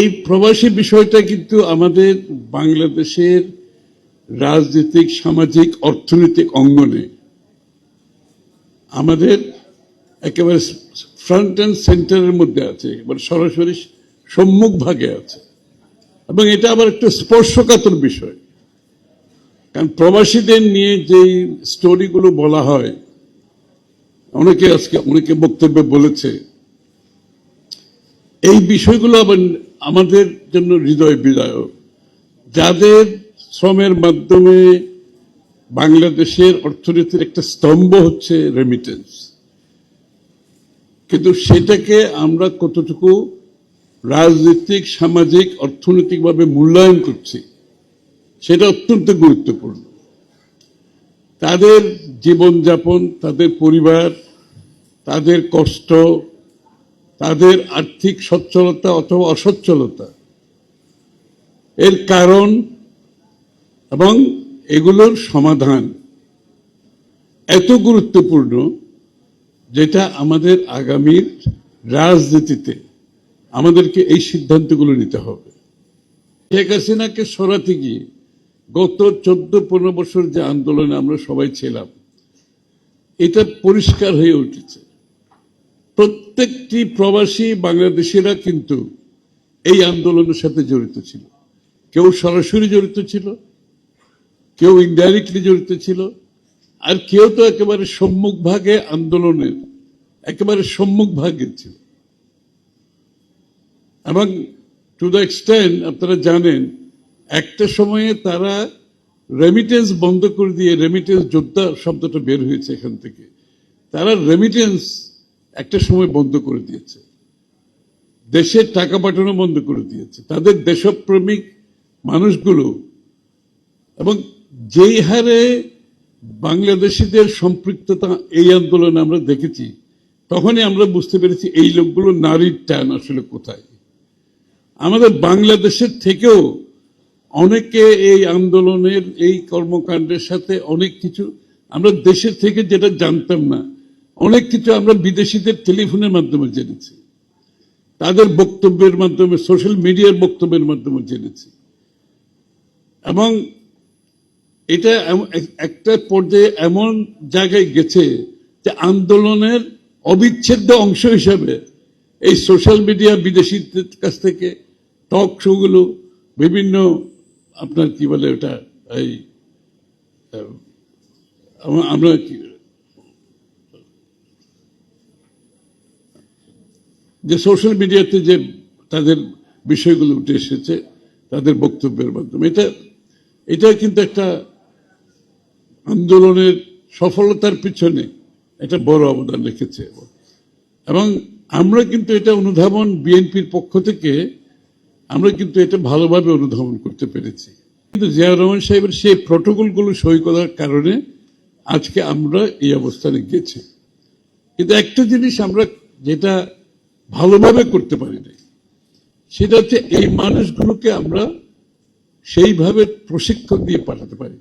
এই প্রবাসী বিষয়টা কিন্তু আমাদের বাংলাদেশের রাজনৈতিক, সামাজিক, অর্থনৈতিক অঙ্গনে আমাদের একেবারে ফ্রন্ট অ্যান্ড সেন্টারের মধ্যে আছে, একেবারে সরাসরি সম্মুখ ভাগে আছে। এবং এটা আবার একটা স্পর্শকাতর বিষয়। কারণ প্রবাসীদের নিয়ে যেই স্টোরিগুলো বলা হয়, অনেকে আজকে, অনেকে বক্তব্যে বলেছে, এই বিষয়গুলো আবার আমাদের জন্য হৃদয় বিদায়ক। যাদের শ্রমের মাধ্যমে বাংলাদেশের অর্থনীতির একটা স্তম্ভ হচ্ছে রেমিটেন্স কিন্তু সেটাকে আমরা কতটুকু রাজনৈতিক, সামাজিক, অর্থনৈতিকভাবে মূল্যায়ন করছি, সেটা অত্যন্ত গুরুত্বপূর্ণ। তাদের জীবনযাপন, তাদের পরিবার, তাদের কষ্ট তাদের আর্থিক সচ্ছলতা অথবা অসচ্ছলতা। এর কারণ এবং এগুলোর সমাধান এত গুরুত্বপূর্ণ যেটা আমাদের আগামীর রাজনীতিতে আমাদেরকে এই সিদ্ধান্তগুলো নিতে হবে। শেখ হাসিনাকে সরাতে গিয়ে গত চোদ্দ পনেরো বছর যে আন্দোলনে আমরা সবাই ছিলাম, এটা পরিষ্কার হয়ে উঠেছে। প্রত্যেকটি প্রবাসী বাংলাদেশিরা কিন্তু এই আন্দোলনের সাথে জড়িত ছিল। কেউ সরাসরি জড়িত ছিল, কেউ ইনডাইরেক্টলি জড়িত ছিল, আর কেউ তো একেবারে সম্মুখ ভাগে আন্দোলনের, একেবারে সম্মুখ ভাগে ছিল। এবং টু দ্য এক্সটেন্ট আপনারা জানেন, একটা সময়ে তারা রেমিটেন্স বন্ধ করে দিয়ে রেমিটেন্স যোদ্ধা শব্দটা বের হয়েছে এখান থেকে। তারা রেমিটেন্স একটা সময় বন্ধ করে দিয়েছে। দেশের টাকা পাঠানো বন্ধ করে দিয়েছে। তাদের দেশপ্রেমিক মানুষগুলো এবং যেই হারে বাংলাদেশিদের সম্পৃক্ততা এই আন্দোলনে আমরা দেখেছি, তখনই আমরা বুঝতে পেরেছি এই লোকগুলো নারীর টান আসলে কোথায়। আমাদের বাংলাদেশের থেকেও অনেকে এই আন্দোলনের, এই কর্মকাণ্ডের সাথে অনেক কিছু আমরা দেশের থেকে যেটা জানতাম না অনেক কিছু আমরা বিদেশিদের টেলিফোনের মাধ্যমে জেনেছি। তাদের বক্তব্যের মাধ্যমে, সোশ্যাল মিডিয়ার বক্তব্যের মাধ্যমে জেনেছি। এবং এটা একটা পর্যায়ে এমন জায়গায় গেছে যে আন্দোলনের অবিচ্ছেদ্য অংশ হিসাবে এই সোশ্যাল মিডিয়া বিদেশিদের কাছ থেকে টক শোগুলো, বিভিন্ন আপনার কি বলে ওটা, এই আমরা যে সোশ্যাল মিডিয়াতে যে তাদের বিষয়গুলো উঠে এসেছে, তাদের বক্তব্যের মাধ্যমে, এটা এটা কিন্তু একটা আন্দোলনের সফলতার পিছনে একটা বড় অবদান রেখেছে। এবং আমরা কিন্তু এটা অনুধাবন বিএনপির পক্ষ থেকে, আমরা কিন্তু এটা ভালোভাবে অনুধাবন করতে পেরেছি। কিন্তু জিয়াউর রহমান সাহেবের সেই প্রটোকলগুলো সই করার কারণে আজকে আমরা এই অবস্থানে গেছি। কিন্তু একটা জিনিস আমরা যেটা ভালোভাবে করতে পারি নাই। সেটা হচ্ছে এই মানুষগুলোকে আমরা সেইভাবে প্রশিক্ষণ দিয়ে পাঠাতে পারি।